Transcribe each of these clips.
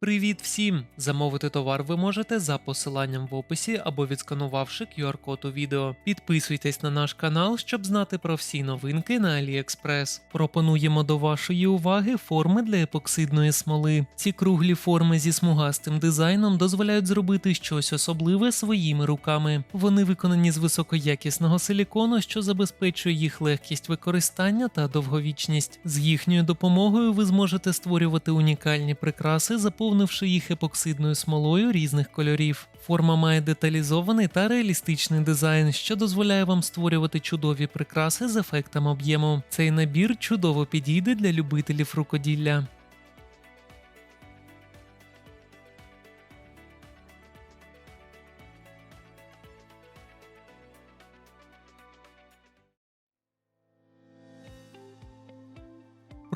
Привіт всім! Замовити товар ви можете за посиланням в описі або відсканувавши QR-код у відео. Підписуйтесь на наш канал, щоб знати про всі новинки на AliExpress. Пропонуємо до вашої уваги форми для епоксидної смоли. Ці круглі форми зі смугастим дизайном дозволяють зробити щось особливе своїми руками. Вони виконані з високоякісного силікону, що забезпечує їх легкість використання та довговічність. З їхньою допомогою ви зможете створювати унікальні прикраси, заповнивши їх епоксидною смолою різних кольорів. Форма має деталізований та реалістичний дизайн, що дозволяє вам створювати чудові прикраси з ефектом об'єму. Цей набір чудово підійде для любителів рукоділля.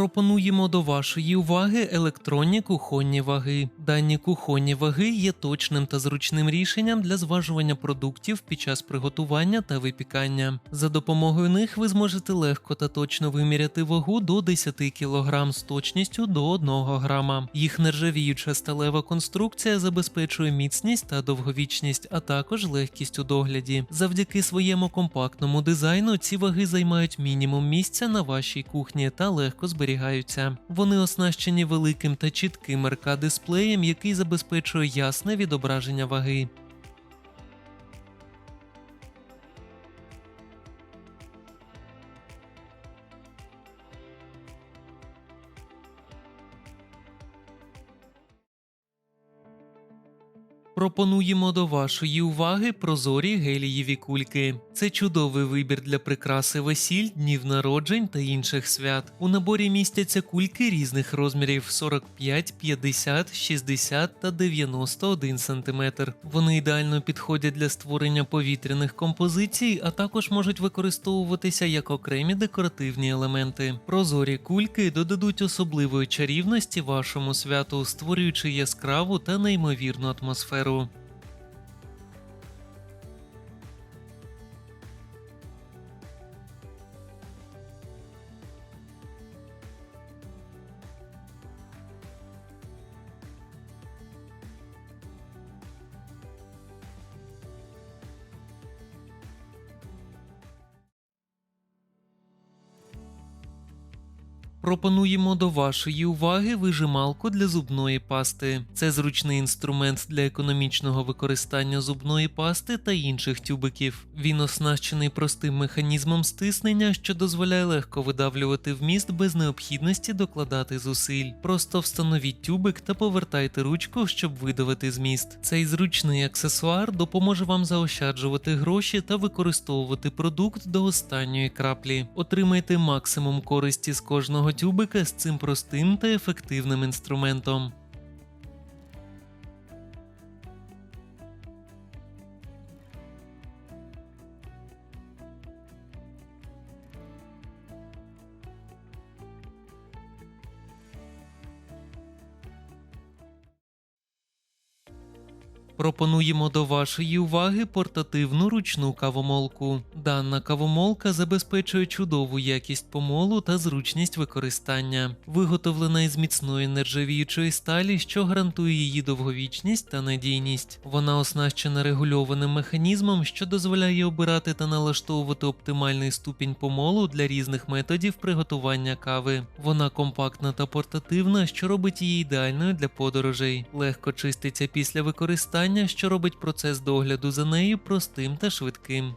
Пропонуємо до вашої уваги електронні кухонні ваги. Дані кухонні ваги є точним та зручним рішенням для зважування продуктів під час приготування та випікання. За допомогою них ви зможете легко та точно виміряти вагу до 10 кг з точністю до 1 грама. Їх нержавіюча сталева конструкція забезпечує міцність та довговічність, а також легкість у догляді. Завдяки своєму компактному дизайну ці ваги займають мінімум місця на вашій кухні та легко зберігаються. Вони оснащені великим та чітким РК-дисплеєм, який забезпечує ясне відображення ваги. Пропонуємо до вашої уваги прозорі гелієві кульки. Це чудовий вибір для прикраси весіль, днів народжень та інших свят. У наборі містяться кульки різних розмірів 45, 50, 60 та 91 см. Вони ідеально підходять для створення повітряних композицій, а також можуть використовуватися як окремі декоративні елементи. Прозорі кульки додадуть особливої чарівності вашому святу, створюючи яскраву та неймовірну атмосферу. Bolsonaro. Пропонуємо до вашої уваги вижималку для зубної пасти. Це зручний інструмент для економічного використання зубної пасти та інших тюбиків. Він оснащений простим механізмом стиснення, що дозволяє легко видавлювати вміст без необхідності докладати зусиль. Просто встановіть тюбик та повертайте ручку, щоб видавити зміст. Цей зручний аксесуар допоможе вам заощаджувати гроші та використовувати продукт до останньої краплі. Отримайте максимум користі з кожного тюбика з цим простим та ефективним інструментом. Пропонуємо до вашої уваги портативну ручну кавомолку. Дана кавомолка забезпечує чудову якість помолу та зручність використання, виготовлена із міцної нержавіючої сталі, що гарантує її довговічність та надійність. Вона оснащена регульованим механізмом, що дозволяє обирати та налаштовувати оптимальний ступінь помолу для різних методів приготування кави. Вона компактна та портативна, що робить її ідеальною для подорожей. Легко чиститься після використання, що робить процес догляду за нею простим та швидким.